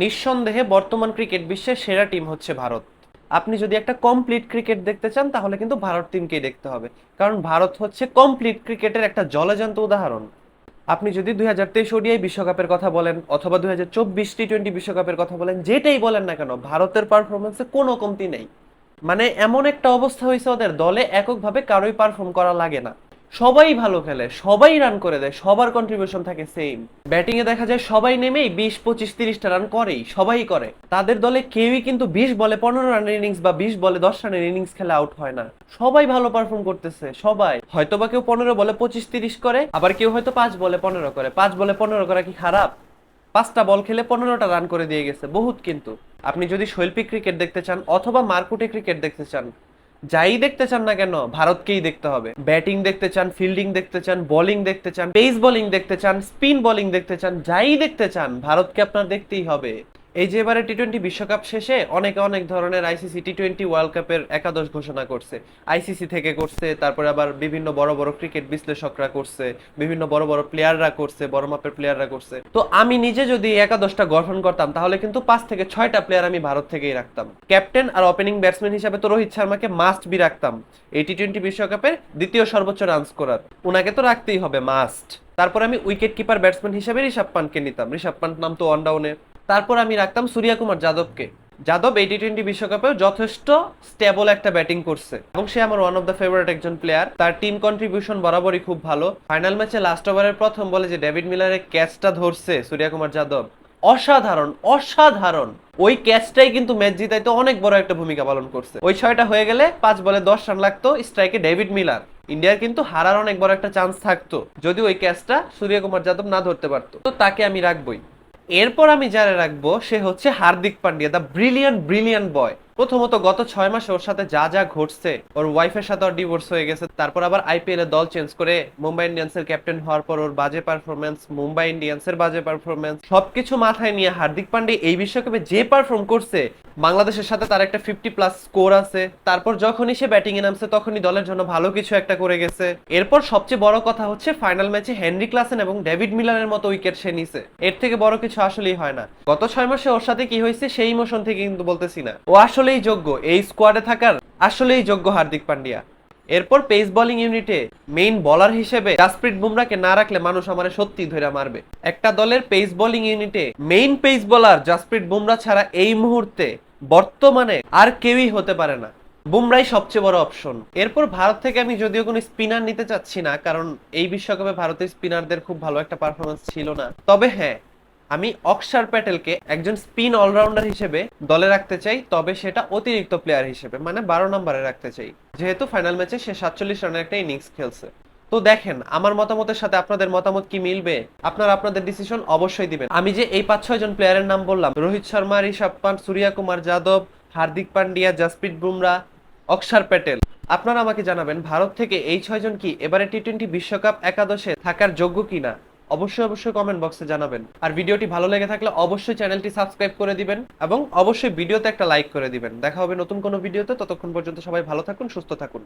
নিঃসন্দেহে বর্তমান ক্রিকেট বিশ্বের সেরা টিম হচ্ছে ভারত। আপনি যদি একটা কমপ্লিট ক্রিকেট দেখতে চান, তাহলে কিন্তু ভারত টিমকেই দেখতে হবে। কারণ ভারত হচ্ছে কমপ্লিট ক্রিকেটের একটা জলজান্ত উদাহরণ। আপনি যদি দুই হাজার তেইশ ওডিআই বিশ্বকাপের কথা বলেন, অথবা দুই হাজার চব্বিশ টি টোয়েন্টি বিশ্বকাপের কথা বলেন, যেটাই বলেন না কেন, ভারতের পারফরমেন্সে কোনো কমতি নেই। মানে এমন একটা অবস্থা হয়েছে ওদের দলে, এককভাবে কারোই পারফর্ম করা লাগে না। সবাই ভালো খেলে, সবাই রান করে দেয়, সবার কন্ট্রিবিউশন থাকে সেম ব্যাটিং এ দেখা যায় সবাই নেমেই বিশ, পঁচিশ, তিরিশটা রান করেই, সবাই করে। তাদের দলে কেউই কিন্তু বিশ বলে পনেরো রানের ইনিংস বা বিশ বলে দশ রানের ইনিংস খেলে আউট হয় না। সবাই ভালো পারফর্ম করতেছে, সবাই। হয়তো বা কেউ পনেরো বলে পঁচিশ, তিরিশ করে, আবার কেউ হয়তো পাঁচ বলে পনেরো করে। পাঁচ বলে পনেরো করা কি খারাপ? পাঁচটা বল খেলে পনেরোটা রান করে দিয়ে গেছে, বহুত কিন্তু। আপনি যদি শৈল্পিক ক্রিকেট দেখতে চান অথবা মারকুটে ক্রিকেট দেখতে চান যাই দেখতে চান না কেন, ভারতকেই দেখতে হবে। ব্যাটিং দেখতে চান, ফিল্ডিং দেখতে চান, বোলিং দেখতে চান পেস বোলিং দেখতে চান, স্পিন বোলিং দেখতে চান, যাই দেখতে চান, ভারতকে আপনার দেখতেই হবে। এই যে এবারে টি টোয়েন্টি বিশ্বকাপ শেষে অনেকে অনেক ধরনের আইসিসি টি টোয়েন্টি ওয়ার্ল্ড কাপের একাদশ ঘোষণা করছে। আইসিসি থেকে করছে, তারপরে আবার বিভিন্ন বড় বড় ক্রিকেট বিশ্লেষকরা করছে, বিভিন্ন বড় বড় প্লেয়াররা করছে, বড় মাপের প্লেয়াররা করছে। তো আমি নিজে যদি একাদশটা গঠন করতাম, তাহলে কিন্তু পাঁচ থেকে ছয়টা প্লেয়ার আমি ভারত থেকেই রাখতাম। ক্যাপ্টেন আর ওপেনিং ব্যাটসম্যান হিসাবে তো রোহিত শর্মাকে মাস্ট বি রাখতাম। এই টি টোয়েন্টি বিশ্বকাপের দ্বিতীয় সর্বোচ্চ রান স্কোরার ওনাকে তো রাখতেই হবে মাস্ট তারপর আমি উইকেট কিপার ব্যাটসম্যান হিসেবে ঋষভ পান্টকে নিতাম। ঋষভ পান্ট নাম তো অনডাউনে তারপর আমি রাখতাম সূর্যা কুমার যাদবকে। যাদব এই টি টোয়েন্টি বিশ্বকাপেও যথেষ্ট স্টেবল একটা ব্যাটিং করছে। এবং সে আমার ওয়ান অফ দ্য ফেভারিট একজন প্লেয়ার তার টিম কন্ট্রিবিউশন বরাবরই খুব ভালো। ফাইনাল ম্যাচে লাস্ট ওভারের প্রথম বলে যে ডেভিড মিলারের ক্যাচটা ধরছে সূর্যা কুমার যাদব। অসাধারণ অসাধারণ! ওই ক্যাচটাই কিন্তু ম্যাচ জিতাইতে অনেক বড় একটা ভূমিকা পালন করছে। ওই ছয়টা হয়ে গেলে পাঁচ বলে দশ রান লাগতো স্ট্রাইকে ডেভিড মিলার ইন্ডিয়ার কিন্তু হারার অনেক বড় একটা চান্স থাকতো। যদি ওই ক্যাচটা সূর্য কুমার যাদব না ধরতে পারতো। তো তাকে আমি রাখবই। এরপর আমি যারা রাখব সে হচ্ছে Hardik Pandya the brilliant brilliant boy প্রথমত গত ছয় মাসে ওর সাথে যা যা ঘটছে, ওর ওয়াইফের সাথে ওর ডিভোর্স হয়ে গেছে, তারপর আবার আইপিএল এ দল চেঞ্জ করে মুম্বাই ইন্ডিয়ান্সের ক্যাপ্টেন হওয়ার পর ওর বাজে পারফরমেন্স মুম্বাই ইন্ডিয়ান্সের বাজে পারফরমেন্স সবকিছু মাথায় নিয়ে হার্দিক পান্ডে এই বিশ্বকাপে যে পারফর্ম করছে, বাংলাদেশের সাথে তার একটা ফিফটি প্লাস স্কোর আছে, তারপর যখনই সে ব্যাটিং এ নামছে তখনই দলের জন্য ভালো কিছু একটা করে গেছে। এরপর সবচেয়ে বড় কথা হচ্ছে ফাইনাল ম্যাচে হেনরি ক্লাসেন এবং ডেভিড মিলারের মতো উইকেট সে নিছে। এর থেকে বড় কিছু আসলেই হয় না। গত ছয় মাসে ওর সাথে কি হয়েছে সেই ইমোশন থেকে কিন্তু বলতেছি না। ও আসলেই যোগ্য। এই স্কোয়াডে থাকার আসলেই যোগ্য হার্দিক পান্ডিয়া। এরপর পেস বোলিং ইউনিটে মেইন বলার হিসেবে জাসপ্রিত বুমরাকে না রাখলে মানুষ আমারে সত্যি ধরে মারবে। একটা দলের পেস বোলিং ইউনিটে main pace bowler Jasprit Bumrah ছাড়া এই মুহূর্তে বর্তমানে আর কেউই হতে পারে না। বুমরাই সবচেয়ে বড় অপশন এরপর ভারত থেকে আমি যদিও কোনো স্পিনার নিতে চাচ্ছি না, কারণ এই বিশ্বকাপে ভারতের স্পিনারদের খুব ভালো একটা পারফরমেন্স ছিল না। তবে হ্যাঁ আমি অক্ষর প্যাটেলকে একজন স্পিন অলরাউন্ডার হিসেবে দলে রাখতে চাই, তবে সেটা অতিরিক্ত প্লেয়ার হিসেবে মানে বারো নম্বরে রাখতে চাই। যেহেতু ফাইনাল ম্যাচে সে সাতচল্লিশ রানের একটা ইনিংস খেলছে। তো দেখেন, আমার মতামতের সাথে আপনাদের মতামত কি মিলবে? আপনারা আপনাদের ডিসিশন অবশ্যই দিবেন। আমি যে এই পাঁচ ছয় জন প্লেয়ারের নাম বললাম, রোহিত শর্মা, ঋষভ পান্ট, সূর্যা কুমার যাদব, হার্দিক পান্ডিয়া, জাসপ্রীত বুমরা, অক্ষর প্যাটেল। আপনারা আমাকে জানাবেন, ভারত থেকে এই ছয়জন কি এবারে টি টোয়েন্টি বিশ্বকাপ একাদশে থাকার যোগ্য কিনা? অবশ্যই অবশ্যই কমেন্ট বক্সে জানাবেন। আর ভিডিওটি ভালো লেগে থাকলে অবশ্যই চ্যানেলটি সাবস্ক্রাইব করে দিবেন এবং অবশ্যই ভিডিওতে একটা লাইক করে দিবেন। দেখা হবে নতুন কোনো ভিডিওতে, ততক্ষণ পর্যন্ত সবাই ভালো থাকুন, সুস্থ থাকুন।